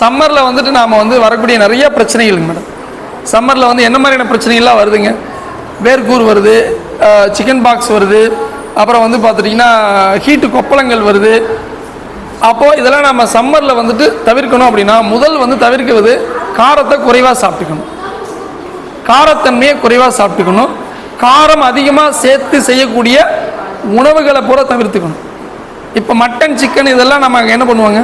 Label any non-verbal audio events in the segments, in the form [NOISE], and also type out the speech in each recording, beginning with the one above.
சம்மரில் வந்துட்டு நாம் வந்து வரக்கூடிய நிறைய பிரச்சனைகள் மேடம் சம்மரில் வந்து என்ன மாதிரியான பிரச்சனைகள்லாம் வருதுங்க? வேர்க்கூர் வருது சிக்கன் பாக்ஸ் வருது அப்புறம் வந்து பார்த்துட்டிங்கன்னா ஹீட்டு கொப்பளங்கள் வருது. அப்போது இதெல்லாம் நம்ம சம்மரில் வந்துட்டு தவிர்க்கணும் அப்படின்னா முதல் வந்து தவிர்க்கிறது காரத்தை குறைவாக சாப்பிட்டுக்கணும். காரத்தன்மையை குறைவாக சாப்பிட்டுக்கணும். காரம் அதிகமாக சேர்த்து செய்யக்கூடிய உணவுகளை பூரா தவிர்த்துக்கணும். இப்போ மட்டன் சிக்கன் இதெல்லாம் நம்ம என்ன பண்ணுவாங்க?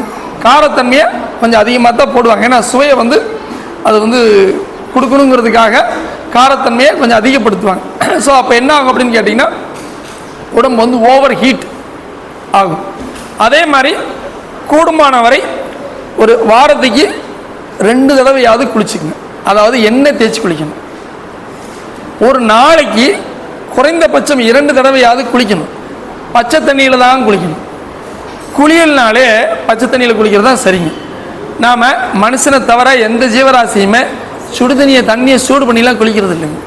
காரத்தன்மையை கொஞ்சம் அதிகமாக தான் போடுவாங்க. ஏன்னா சுவையை வந்து அது வந்து கொடுக்கணுங்கிறதுக்காக காரத்தன்மையை கொஞ்சம் அதிகப்படுத்துவாங்க. [CLEARS THROAT] ஸோ அப்போ என்ன ஆகும் அப்படின்னு கேட்டிங்கன்னா உடம்பு வந்து ஓவர் ஹீட் ஆகும். அதே மாதிரி கூடுமான வரை ஒரு வாரத்துக்கு ரெண்டு தடவையாவது குளிச்சுக்கணும். அதாவது எண்ணெய் தேய்ச்சி குளிக்கணும். ஒரு நாளைக்கு குறைந்தபட்சம் இரண்டு தடவையாவது குளிக்கணும். பச்சை தண்ணியில் தான் குளிக்கணும். குளியல்னாலே பச்சை தண்ணியில் குளிக்கிறது தான் சரிங்க. நாம் மனுஷனை தவிர எந்த ஜீவராசியுமே சுடு தண்ணியை தண்ணியை சூடு பண்ணிலாம் குளிக்கிறது இல்லைங்க.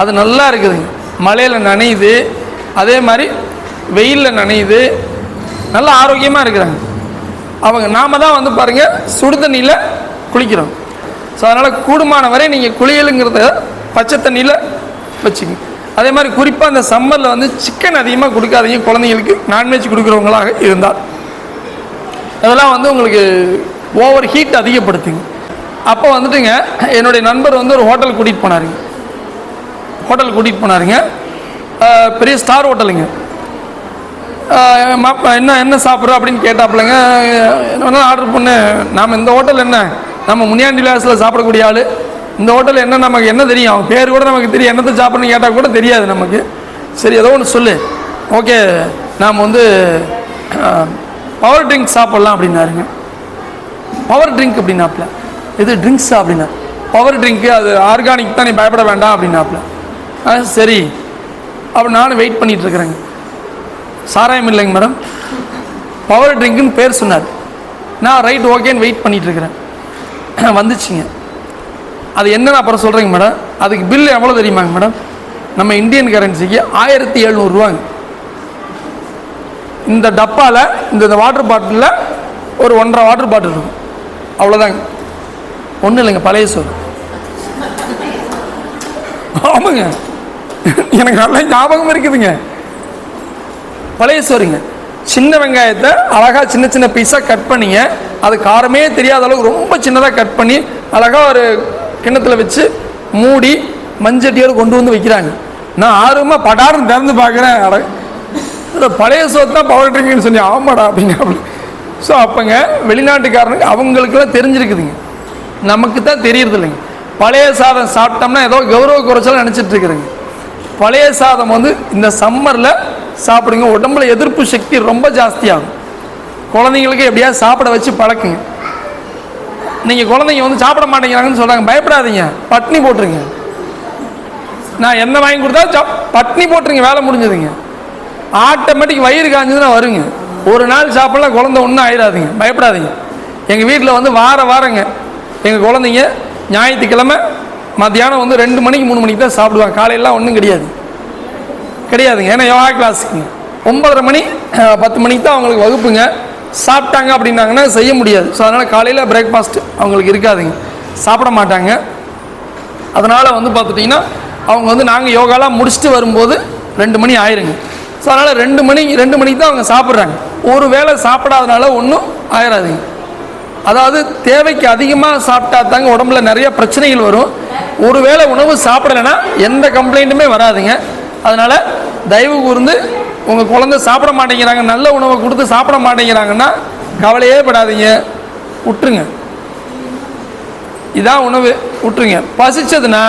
அது நல்லா இருக்குதுங்க. மழையில் நனையுது. அதே மாதிரி வெயிலில் நனையுது. நல்ல ஆரோக்கியமாக இருக்கிறாங்க. அவங்க நாம தான் வந்து பாருங்கள் சுடு தண்ணியில் குளிக்கிறோம். ஸோ அதனால் கூடுமான வரை நீங்கள் குளியலுங்கிறத பச்சை தண்ணியில் வச்சுங்க. அதே மாதிரி குறிப்பாக அந்த சம்மரில் வந்து சிக்கன் அதிகமாக கொடுக்காதீங்க. குழந்தைங்களுக்கு நான்வெஜ் கொடுக்குறவங்களாக இருந்தால். அதெல்லாம் வந்து உங்களுக்கு ஓவர் ஹீட் அதிகப்படுத்துங்க. அப்போ வந்துட்டுங்க என்னுடைய நண்பர் வந்து ஒரு ஹோட்டல் கூட்டிகிட்டு போனாருங்க. ஹோட்டல் கூட்டிகிட்டு போனாருங்க. பெரிய ஸ்டார் ஹோட்டலுங்க மாப்பா என்ன என்ன சாப்பிட்றோம் அப்படின்னு கேட்டாப்புலங்க என்ன ஆர்டர் பண்ணு. நாம் இந்த ஹோட்டல் என்ன? நம்ம முனியாண்டி விலாஸில் சாப்பிடக்கூடிய ஆள். இந்த ஹோட்டல் என்ன நமக்கு என்ன தெரியும்? அவன் பேர் கூட நமக்கு தெரியும். என்னத்தை சாப்பிட்றன்னு கேட்டால் கூட தெரியாது நமக்கு. சரி ஏதோ ஒன்று சொல்லு. ஓகே நாம் வந்து பவர் ட்ரிங்க் சாப்பிட்லாம் அப்படின்னாருங்க. பவர் ட்ரிங்க் அப்படின்னாப்புல இது ட்ரிங்க்ஸா அப்படின்னா. பவர் ட்ரிங்க்கு அது ஆர்கானிக் தான் நீ பயப்பட வேண்டாம் அப்படின்னாப்புல ஆ சரி. அப்போ நானும் வெயிட் பண்ணிகிட்டு இருக்கிறேங்க. சாராயம் இல்லைங்க மேடம் பவர் ட்ரிங்க்குன்னு பேர் சொன்னார். நான் ரைட் ஓகேன்னு வெயிட் பண்ணிகிட்டு இருக்கிறேன். [CLEARS THROAT] வந்துச்சுங்க. அது என்னன்னு அப்புறம் சொல்கிறேங்க மேடம் அதுக்கு பில் எவ்வளோ தெரியுமாங்க மேடம் நம்ம இந்தியன் கரன்சிக்கு ஆயிரத்தி எழுநூறுவாங்க இந்த டப்பாவில் இந்த இந்த வாட்டர் பாட்டிலில் ஒரு ஒன்றரை வாட்டர் பாட்டில் இருக்கும். அவ்வளோதாங்க ஒன்றும் இல்லைங்க பழைய சோறு ஆமாங்க. எனக்கு நல்லா ஞாபகம் இருக்குதுங்க. பழைய சோறுங்க சின்ன வெங்காயத்தை அழகாக சின்ன சின்ன பீஸாக கட் பண்ணிங்க. அது காரமே தெரியாத அளவுக்கு ரொம்ப சின்னதாக கட் பண்ணி அழகாக ஒரு கிண்ணத்தில் வச்சு மூடி மஞ்சட்டியோடு கொண்டு வந்து வைக்கிறாங்க. நான் ஆர்வமாக படார்னு திறந்து பார்க்குறேன். அட பழைய சோறு தான் பவர் ட்ரிங்க்னு சொல்லி ஆமாடா அப்படிங்க ஸோ அப்போங்க வெளிநாட்டுக்காரனுக்கு அவங்களுக்குலாம் தெரிஞ்சிருக்குதுங்க. நமக்கு தான் தெரியறது இல்லைங்க பழைய சாதம் சாப்பிட்டோம்னா ஏதோ கௌரவ குறைச்சலாம் நினச்சிட்டு இருக்கிறேங்க பழைய சாதம் வந்து இந்த சம்மரில் சாப்பிடுங்க உடம்புல எதிர்ப்பு சக்தி ரொம்ப ஜாஸ்தியாகும். குழந்தைங்களுக்கு எப்படியாவது சாப்பிட வச்சு பழக்குங்க. நீங்கள் குழந்தைங்க வந்து சாப்பிட மாட்டேங்கிறாங்கன்னு சொல்கிறாங்க பயப்படாதீங்க. பட்னி போட்டுருங்க. நான் என்ன வாங்கி கொடுத்தா சாப்- பட்னி போட்டுருங்க வேலை முடிஞ்சதுங்க. ஆட்டோமேட்டிக் வயிறு காஞ்சதுன்னா வருங்க. ஒரு நாள் சாப்பிடலாம் குழந்த ஒன்றும் ஆயிடாதீங்க பயப்படாதீங்க. எங்கள் வீட்டில் வந்து வார வாரங்க எங்கள் குழந்தைங்க ஞாயிற்றுக்கிழமை மத்தியானம் வந்து ரெண்டு மணிக்கு மூணு மணிக்கு தான் சாப்பிடுவாங்க. காலையெல்லாம் ஒன்றும் கிடையாது. கிடையாதுங்க. ஏன்னா யோகா கிளாஸுக்குங்க ஒன்பதரை மணி பத்து மணிக்கு தான் அவங்களுக்கு வகுப்புங்க. சாப்பிட்டாங்க அப்படின்னாங்கன்னா செய்ய முடியாது. ஸோ அதனால் காலையில் பிரேக்ஃபாஸ்ட் அவங்களுக்கு இருக்காதுங்க. சாப்பிட மாட்டாங்க. அதனால் வந்து பார்த்துட்டிங்கன்னா அவங்க வந்து நாங்கள் யோகாலாம் முடிச்சுட்டு வரும்போது ரெண்டு மணி ஆயிருங்க. ஸோ அதனால் ரெண்டு மணி ரெண்டு மணிக்கு தான் அவங்க சாப்பிட்றாங்க. ஒரு வேளை சாப்பிடாதனால ஒன்றும் ஆயிடாதுங்க அதாவது தேவைக்கு அதிகமாக சாப்பிட்டா தாங்க உடம்புல நிறைய பிரச்சனைகள் வரும். ஒருவேளை உணவு சாப்பிடலைன்னா எந்த கம்ப்ளைண்ட்டுமே வராதுங்க. அதனால் தயவு கூர்ந்து உங்கள் குழந்தை சாப்பிட மாட்டேங்கிறாங்க நல்ல உணவை கொடுத்து சாப்பிட மாட்டேங்கிறாங்கன்னா கவலையே படாதீங்க. விட்டுருங்க இதான் உணவு விட்டுருங்க பசிச்சதுன்னா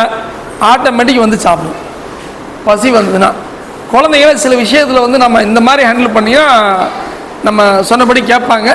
ஆட்டோமேட்டிக் வந்து சாப்பிடும். பசி வந்ததுன்னா குழந்தைகளை சில விஷயத்தில் வந்து நம்ம இந்த மாதிரி ஹேண்டில் பண்ணியும் நம்ம சொன்னபடி கேட்பாங்க.